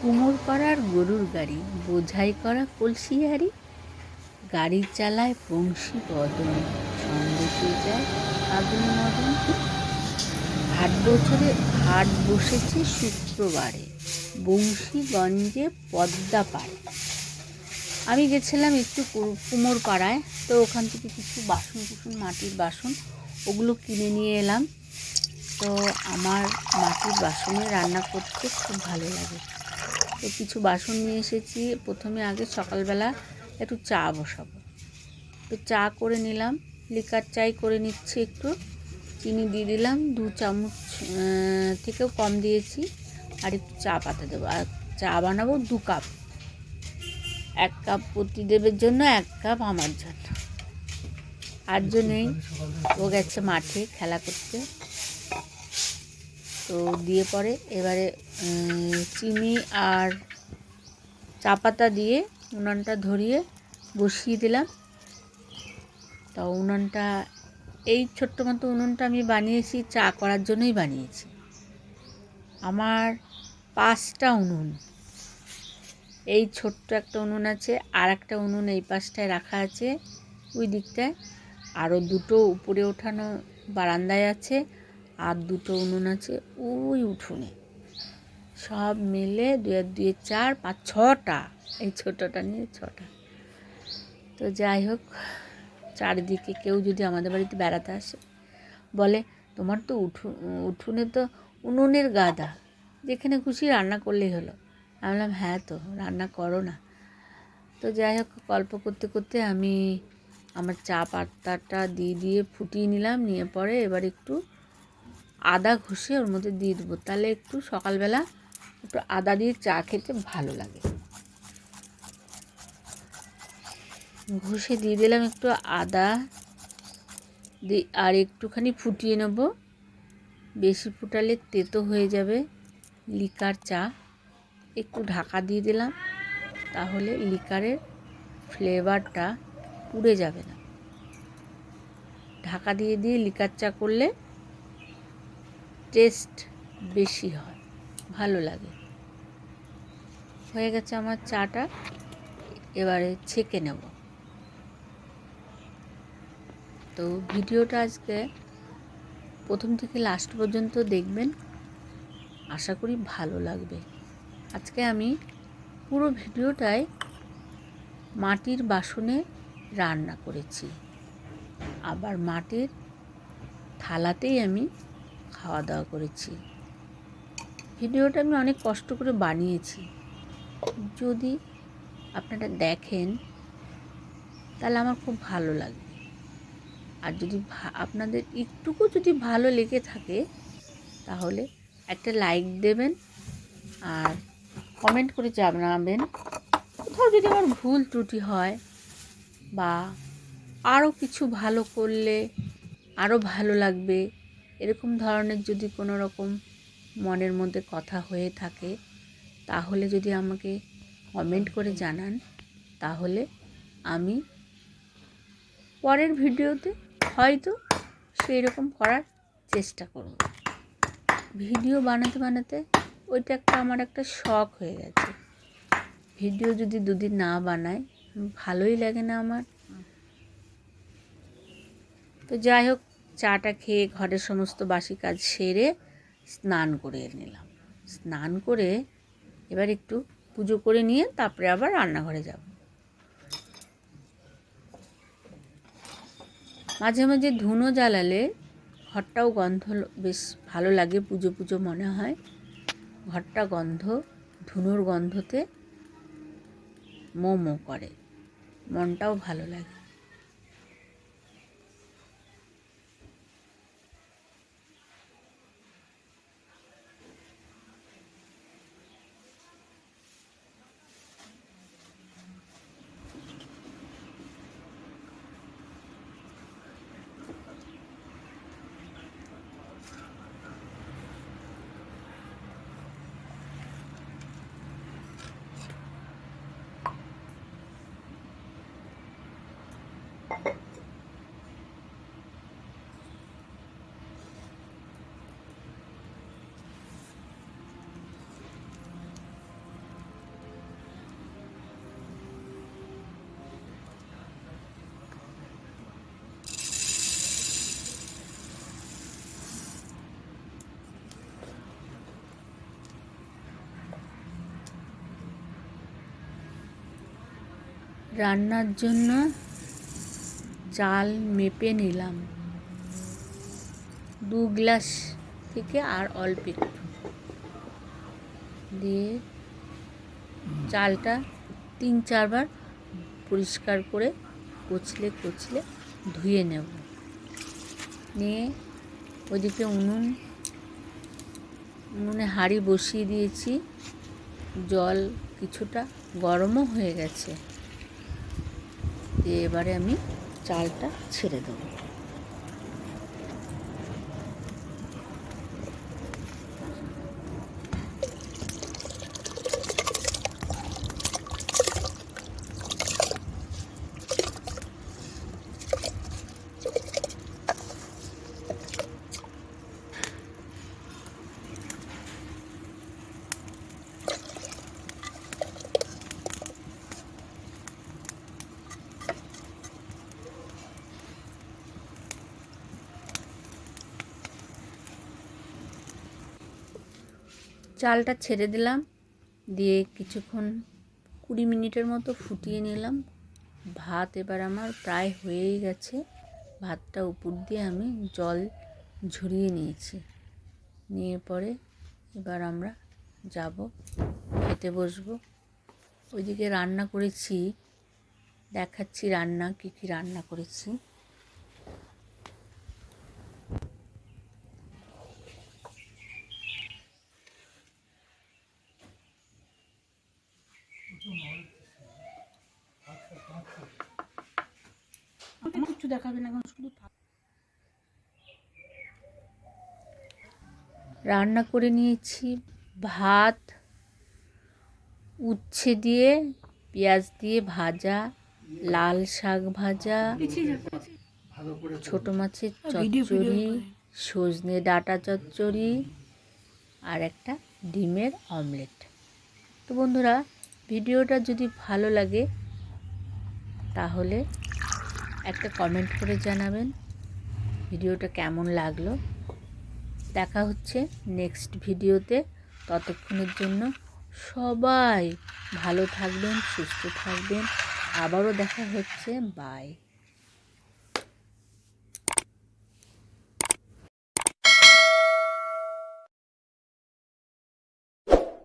কুমোর পাড়ার গরুর গাড়ি, বোঝাই করা কলসি হাড়ি গাড়ি চালায় বংশী বদন, সন্দেশে যায় আগুন মদন। হাট বছরে হাট বসেছে শুক্রবারে, বংশীগঞ্জে পদ্মা পাড়ে। আমি গেছিলাম একটু কুমোর পাড়ায়, তো ওখান থেকে কিছু বাসন কুসন, মাটির বাসন, ওগুলো কিনে নিয়ে এলাম। তো আমার মাটির বাসনে রান্না করতে খুব ভালো লাগে। তো কিছু বাসন নিয়ে এসেছি। প্রথমে আগে সকালবেলা একটু চা বসাবো। তো চা করে নিলাম, লিকার চাই করে নিচ্ছি একটু। চিনি দিয়ে দিলাম, দু চামচ থেকেও কম দিয়েছি। আর একটু চা পাতা দেবো। আর চা বানাবো দু কাপ। এক কাপ প্রতিদেবের জন্য, এক কাপ আমার জন্য। আর নেই, ও গেছে মাঠে খেলা করতে। তো দিয়ে পরে এবারে চিনি আর চা পাতা দিয়ে উনানটা ধরিয়ে বসিয়ে দিলাম। তা উনুনটা, এই ছোট্ট মতো উনুনটা আমি বানিয়েছি, চা করার জন্যই বানিয়েছি। আমার পাঁচটা উনুন, এই ছোট্ট একটা উনুন আছে আর একটা উনুন এই পাশটায় রাখা আছে, ওই দিকটায়। আরও দুটো উপরে ওঠানো বারান্দায় আছে আর দুটো উনুন আছে, ওই উঠোনে। সব মিলে দুয়ে দুয়ে চার পাঁচ ছটা, এই ছোটোটা নিয়ে ছটা। তো যাই হোক, চারিদিকে কেউ যদি আমাদের বাড়িতে বেড়াতে আসে, বলে, তোমার তো উঠু, উঠোনে তো উনুনের গাদা, যেখানে খুশি রান্না করলেই হলো। আমি বললাম হ্যাঁ তো, রান্না করো না। তো যাই হোক, গল্প করতে করতে আমি আমার চা পাতাটা দিয়ে দিয়ে ফুটিয়ে নিলাম, নিয়ে পরে এবার একটু আদা ঘষে ওর মধ্যে দিয়ে দেবো। তাহলে একটু সকালবেলা একটু আদা দিয়ে চা খেতে ভালো লাগে। ঘষে দিয়ে দিলাম একটু আদা দি আর একটুখানি ফুটিয়ে নেব। বেশি ফুটালে তেতো হয়ে যাবে লিকার চা। একটু ঢাকা দিয়ে দিলাম, তাহলে লিকারের ফ্লেভারটা পুড়ে যাবে না। ঢাকা দিয়ে দিয়ে লিকার চা করলে টেস্ট বেশি হয়, ভালো লাগে। হয়ে গেছে আমার চাটা, এবারে ছেঁকে নেব। তো ভিডিওটা আজকে প্রথম থেকে লাস্ট পর্যন্ত দেখবেন, আশা করি ভালো লাগবে। আজকে আমি পুরো ভিডিওটায় মাটির বাসনে রান্না করেছি। আবার মাটির থালাতেই আমি খাওয়া দাওয়া করেছি। ভিডিওটা আমি অনেক কষ্ট করে বানিয়েছি। যদি আপনারা দেখেন, তাহলে আমার খুব ভালো লাগবে। আর যদি আপনাদের একটুকু যদি ভালো লেগে থাকে, তাহলে একটা লাইক দেবেন আর কমেন্ট করে জানাবেন। কোথাও যদি আমার ভুল ত্রুটি হয় বা আরও কিছু ভালো করলে আরও ভালো লাগবে এরকম ধরনের যদি কোনো রকম মনের মধ্যে কথা হয়ে থাকে, তাহলে যদি আমাকে কমেন্ট করে জানান, তাহলে আমি পরের ভিডিওতে হয়তো সেই রকম করার চেষ্টা করব। ভিডিও বানাতে বানাতে ওইটা একটা আমার একটা শখ হয়ে গেছে। ভিডিও যদি দুদিন না বানাই, ভালোই লাগে না আমার। তো যাই হোক চাটা খেয়ে ঘরের সমস্ত বাসি কাজ সেরে স্নান করে নিলাম। স্নান করে এবার একটু পুজো করে নিয়ে তারপরে আবার রান্নাঘরে যাব। মাঝে মাঝে ধুনো জ্বালালে ঘরটাও গন্ধ বেশ ভালো লাগে, পুজো পুজো মনে হয়। ঘরটা গন্ধ, ধুনোর গন্ধতে মো মো করে। মনটাও ভালো লাগে। রান্নার জন্য চাল মেপে নিলাম। দু গ্লাস থেকে আর অল্প একটু। দিয়ে চালটা তিন চারবার পরিষ্কার করে কচলে কচলে ধুয়ে নেব। নিয়ে ওইদিকে উনুন, উনুনে হাঁড়ি বসিয়ে দিয়েছি। জল কিছুটা গরমও হয়ে গেছে। দিয়ে এবারে আমি চালটা ছেড়ে দেবো। চালটা ছেড়ে দিলাম, দিয়ে কিছুক্ষণ কুড়ি মিনিটের মতো ফুটিয়ে নিলাম। ভাত এবার আমার প্রায় হয়েই গেছে। ভাতটা উপর দিয়ে আমি জল ঝরিয়ে নিয়েছি। নিয়ে পরে এবার আমরা যাব, খেতে বসবো। ওইদিকে রান্না করেছি, দেখাচ্ছি রান্না, কী কী রান্না করেছি। কিছু দেখাবে না শুধু রান্না করে নিয়েছি ভাত উচ্ছে দিয়ে পেঁয়াজ দিয়ে ভাজা লাল শাক ভাজা ছোট মাছের চচ্চড়ি সজনে ডাঁটা চচ্চড়ি আর একটা ডিমের অমলেট। তো বন্ধুরা ভিডিওটা যদি ভালো লাগে, তাহলে একটা কমেন্ট করে জানাবেন ভিডিওটা কেমন লাগল। দেখা হচ্ছে নেক্সট ভিডিওতে। ততক্ষণের জন্য সবাই ভালো থাকবেন, সুস্থ থাকবেন। আবারও দেখা হচ্ছে বাই